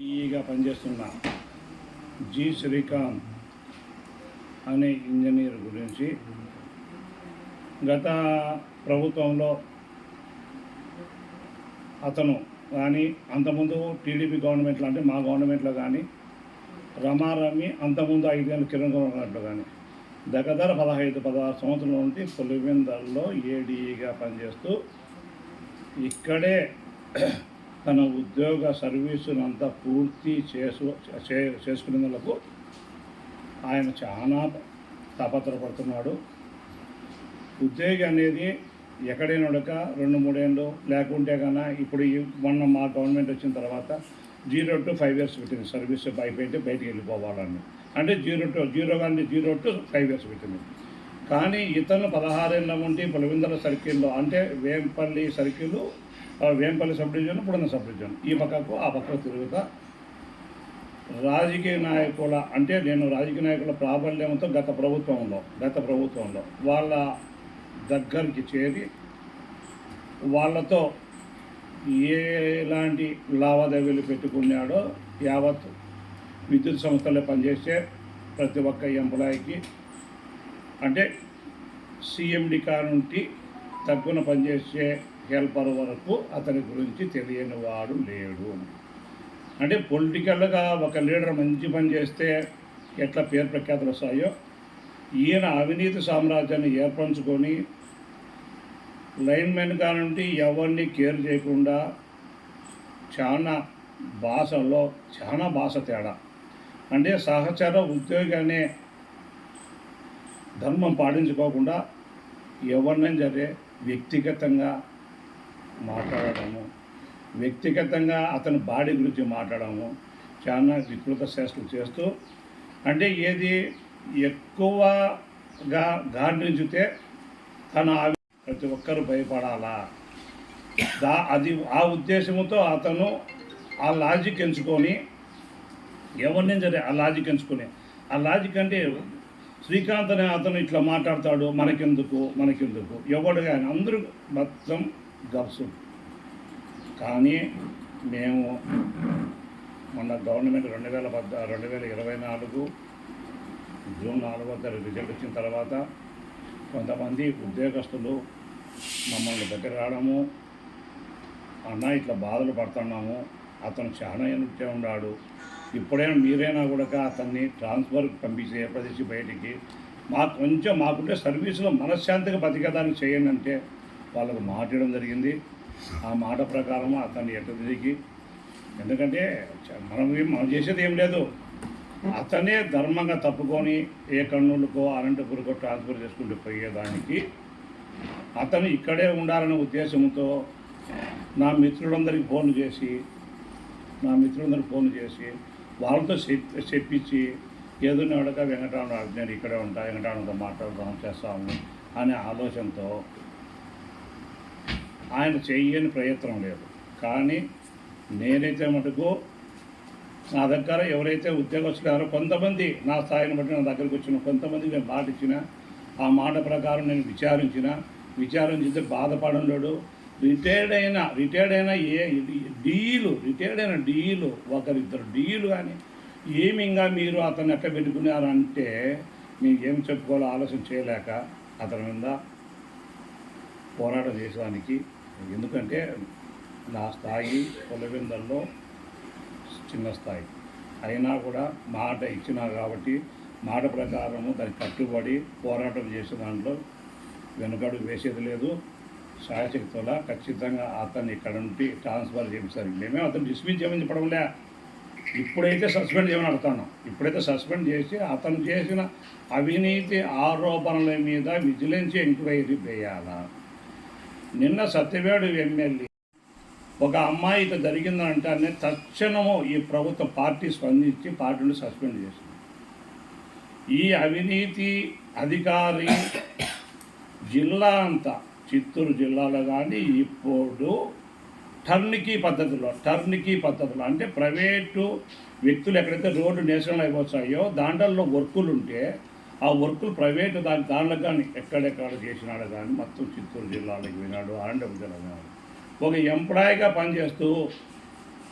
ఈగా పనిచేస్తున్న జి శ్రీకాంత్ అనే ఇంజనీర్ గురించి గత ప్రభుత్వంలో అతను కానీ అంతకుముందు టీడీపీ గవర్నమెంట్లో అంటే మా గవర్నమెంట్లో కానీ రమారమి అంతకుముందు ఐదేళ్ళు కిరణ్ గవర్నమెంట్లో కానీ దగ్గర పదహైదు పదహారు సంవత్సరాల నుండి పులివెందల్లో ఏడీగా పనిచేస్తూ ఇక్కడే తన ఉద్యోగ సర్వీసును అంతా పూర్తి చేసు చే- చేసుకునేందుకు ఆయన చాలా తపత్రపడుతున్నాడు ఉద్యోగి అనేది ఎక్కడైనా ఉడక రెండు మూడేళ్ళు లేకుంటే కన్నా ఇప్పుడు ఈ మొన్న మా గవర్నమెంట్ వచ్చిన తర్వాత జీరో టు ఫైవ్ ఇయర్స్ పెట్టింది. సర్వీస్ అయిపోయింటే బయటికి వెళ్ళిపోవాలని. అంటే జీరో టు జీరో కానీ జీరో టు ఫైవ్ ఇయర్స్ పెట్టింది. కానీ ఇతను పదహారేళ్ళ ఉండి పులివెందుల సర్కిల్లో అంటే Vempalli circle Vempalli sub division పుడన sub division ఈ పక్కకు ఆ పక్కకు తిరుగుతా రాజకీయ నాయకుల అంటే నేను రాజకీయ నాయకుల ప్రాబల్యంతో గత ప్రభుత్వంలో గత ప్రభుత్వంలో వాళ్ళ దగ్గరికి చేరి వాళ్ళతో ఎలాంటి లావాదేవీలు పెట్టుకున్నాడో యావత్ విద్యుత్ సంస్థలో పనిచేసే ప్రతి ఒక్క ఎంప్లాయీకి అంటే సిఎండి కానుంటి తక్కువ పనిచేసే హెల్పర్ వరకు అతని గురించి తెలియని వాడు లేడు. అంటే పొలిటికల్గా ఒక లీడర్ మంచి పని చేస్తే ఎట్లా పేరు ప్రఖ్యాతులు వస్తాయో ఈయన అవినీతి సామ్రాజ్యాన్ని ఏర్పరచుకొని లైన్మెన్ కానుండి ఎవరిని కేర్ చేయకుండా చాలా భాషలో చాలా భాష తేడా. అంటే సహచర ఉద్యోగి అనే ధర్మం పాటించుకోకుండా ఎవరినైనా సరే వ్యక్తిగతంగా మాట్లాడడము వ్యక్తిగతంగా అతని బాడీ గురించి మాట్లాడము చాలా వికృత చేష్టలు చేస్తూ అంటే ఏది ఎక్కువగా గాండించితే తన ప్రతి ఒక్కరు భయపడాలా? దా అది ఆ ఉద్దేశంతో అతను ఆ లాజిక్ ఎంచుకొని ఎవరిని సరే ఆ లాజిక్ ఎంచుకొని ఆ లాజిక్ అంటే శ్రీకాంత్ అనే అతను ఇట్లా మాట్లాడతాడు మనకెందుకు మనకెందుకు? ఎవడు కానీ అందరూ మొత్తం గబ్స్ కానీ మేము మొన్న గవర్నమెంట్ రెండు వేల పద్ రెండు వేల ఇరవై నాలుగు జూన్ నాలుగో తారీఖు రిజల్ట్ వచ్చిన తర్వాత కొంతమంది ఉద్యోగస్తులు మమ్మల్ని దగ్గర రావడము అన్న ఇట్లా బాధలు పడుతున్నాము అతను చాలా ఎన్నిటే ఉన్నాడు. ఇప్పుడైనా మీరైనా కూడా అతన్ని ట్రాన్స్ఫర్ పంపించే ప్రదేశం బయటికి మాకు కొంచెం మాకుంటే సర్వీసులో మనశ్శాంతిగా బతికేదానికి చేయండి అంటే వాళ్ళకు మాట్లాడడం జరిగింది. ఆ మాట ప్రకారం అతన్ని ఎట్ట తిరిగి ఎందుకంటే చ- మనం మనం చేసేది ఏం లేదు. అతనే ధర్మంగా తప్పుకొని ఏ కర్నూలుకో అనంతపురకో ట్రాన్స్ఫర్ చేసుకుంటూ పోయేదానికి అతను ఇక్కడే ఉండాలనే ఉద్దేశంతో నా మిత్రులందరికీ ఫోన్ చేసి నా మిత్రులందరికీ ఫోన్ చేసి వాళ్ళతో చెప్ చెప్పించి ఏదో అడగ వెంకటరామరాజు నేను ఇక్కడే ఉంటా వెంకటరామతో మాట్లాడదాం చేస్తాము అనే ఆలోచనతో ఆయన చేయని ప్రయత్నం లేదు. కానీ నేనైతే మటుకు నా దగ్గర ఎవరైతే ఉద్యోగస్తులారో కొంతమంది నా స్థాయిని బట్టి నా దగ్గరికి వచ్చిన కొంతమంది నేను మాట ఇచ్చిన ఆ మాట ప్రకారం నేను విచారించిన విచారం చేస్తే బాధపడడం లేడు రిటైర్డ్ అయిన రిటైర్డ్ అయిన ఏ డీలు రిటైర్డ్ అయిన డీలు ఒకరిద్దరు డీలు కానీ ఏమి ఇంకా మీరు అతను ఎక్క పెట్టుకున్నారంటే మీకు ఏం చెప్పుకోవాలో ఆలోచన చేయలేక అతని మీద పోరాటం చేసేదానికి ఎందుకంటే నా స్థాయి కొలవిందల్లో చిన్న స్థాయి. అయినా కూడా మాట ఇచ్చినా కాబట్టి మాట ప్రకారము దానికి కట్టుబడి పోరాటం చేసే దాంట్లో వెనుకడుగు వేసేది లేదు. సాయశక్తుల ఖచ్చితంగా అతన్ని ఇక్కడ నుండి ట్రాన్స్ఫర్ చేయించారు మేమే అతను డిస్మిస్ చేయమని చెప్పడంలే. ఇప్పుడైతే సస్పెండ్ చేయమని అడుగుతున్నాం ఇప్పుడైతే సస్పెండ్ చేసి అతను చేసిన అవినీతి ఆరోపణల మీద విజిలెన్స్ ఎంక్వైరీ వేయాలా నిన్న సత్యవేడు ఎమ్మెల్యే ఒక అమ్మాయి ఇట్లా జరిగిందంటే తక్షణము ఈ ప్రభుత్వ పార్టీ స్పందించి పార్టీని సస్పెండ్ చేసింది. ఈ అవినీతి అధికారి జిల్లా అంతా చిత్తూరు జిల్లాలో కానీ ఇప్పుడు టర్నికీ పద్ధతిలో టర్నికీ పద్ధతిలో అంటే ప్రైవేటు వ్యక్తులు ఎక్కడైతే రోడ్డు నేషనల్ అయిపోతాయో దాంట్లో వర్కులు ఉంటే ఆ వర్కులు ప్రైవేట్ దాని దానిలో కానీ ఎక్కడెక్కడ చేసినాడు కానీ మొత్తం చిత్తూరు జిల్లాలోకి వినాడు అనంతపురం తెలంగాణ ఒక ఎంప్లాయీగా పనిచేస్తూ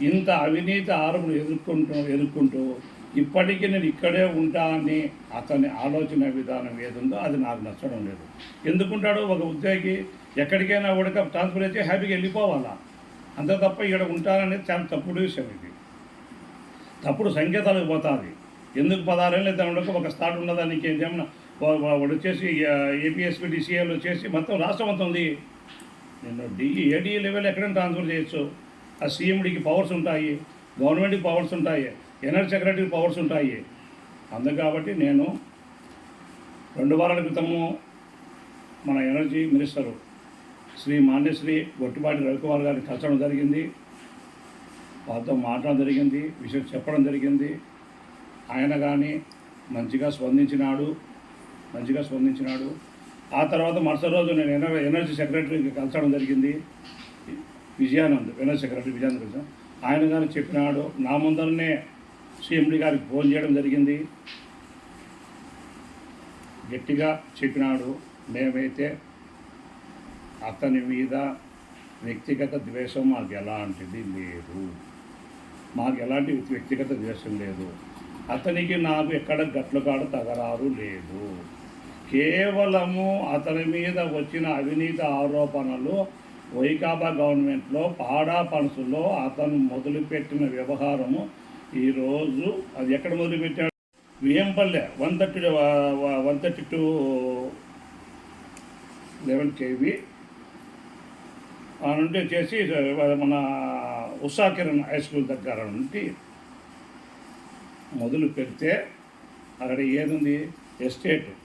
ఇంత అవినీతి ఆరోపణలు ఎదుర్కొంటూ ఎదుర్కొంటూ ఇప్పటికీ నేను ఇక్కడే ఉంటా అని అతని ఆలోచన విధానం ఏదుందో అది నాకు నచ్చడం లేదు. ఎందుకుంటాడు? ఒక ఉద్యోగి ఎక్కడికైనా ఉడక ట్రాన్స్ఫర్ అయితే హ్యాపీగా వెళ్ళిపోవాలా? అంత తప్ప ఇక్కడ ఉంటాననేది చాలా తప్పుడు విషయం ఇది. తప్పుడు సంకేతాలకు పోతుంది. ఎందుకు పదహారేళ్ళు అయితే ఉండక? ఒక స్థాట్ ఉన్నదా నీకేం? ఏమన్నా వాడు వచ్చేసి ఏపీఎస్పీ డిసిఏలు వచ్చేసి మొత్తం రాష్ట్రం మొత్తం ఉంది. నేను డిఈ ఏడీఏ లెవెల్ ఎక్కడైనా ట్రాన్స్ఫర్ చేయొచ్చు. ఆ సీఎండికి పవర్స్ ఉంటాయి. గవర్నమెంట్కి పవర్స్ ఉంటాయి. ఎనర్జీ సెక్రటరీకి పవర్స్ ఉంటాయి. అందు కాబట్టి నేను రెండు వారాల క్రితము మన ఎనర్జీ మినిస్టరు శ్రీ మాన్యశ్రీ గొట్టిపాటి రవికుమార్ గారిని కలచడం జరిగింది. వాళ్ళతో మాట్లాడడం జరిగింది. విషయం చెప్పడం జరిగింది. ఆయన కానీ మంచిగా స్పందించినాడు మంచిగా స్పందించినాడు. ఆ తర్వాత మరుసటి రోజు నేను ఎనర్ ఎనర్జీ సెక్రటరీకి కలచడం జరిగింది. విజయానంద్ ఎనర్జీ సెక్రటరీ విజయానంద్ కలిసి ఆయన కానీ చెప్పినాడు నా ముందరనే సీఎండి గారికి ఫోన్ చేయడం జరిగింది. గట్టిగా చెప్పినాడు మేమైతే అతని మీద వ్యక్తిగత ద్వేషం మాకు ఎలాంటిది లేదు. మాకు ఎలాంటి వ్యక్తిగత ద్వేషం లేదు. అతనికి నాకు ఎక్కడ గట్లుగాడ తగరారు లేదు. కేవలము అతని మీద వచ్చిన అవినీతి ఆరోపణలు వైకాపా గవర్నమెంట్లో పాడా పనసులో అతను మొదలుపెట్టిన వ్యవహారము ఈరోజు అది ఎక్కడ మొదలుపెట్టాడు? Viyyampalle one thirty one thirty two eleven KV. ఆ నుండి వచ్చేసి మన ఉషా కిరణ్ హై స్కూల్ దగ్గర నుండి మొదలు పెడితే అక్కడ ఏదుంది ఎస్టేట్.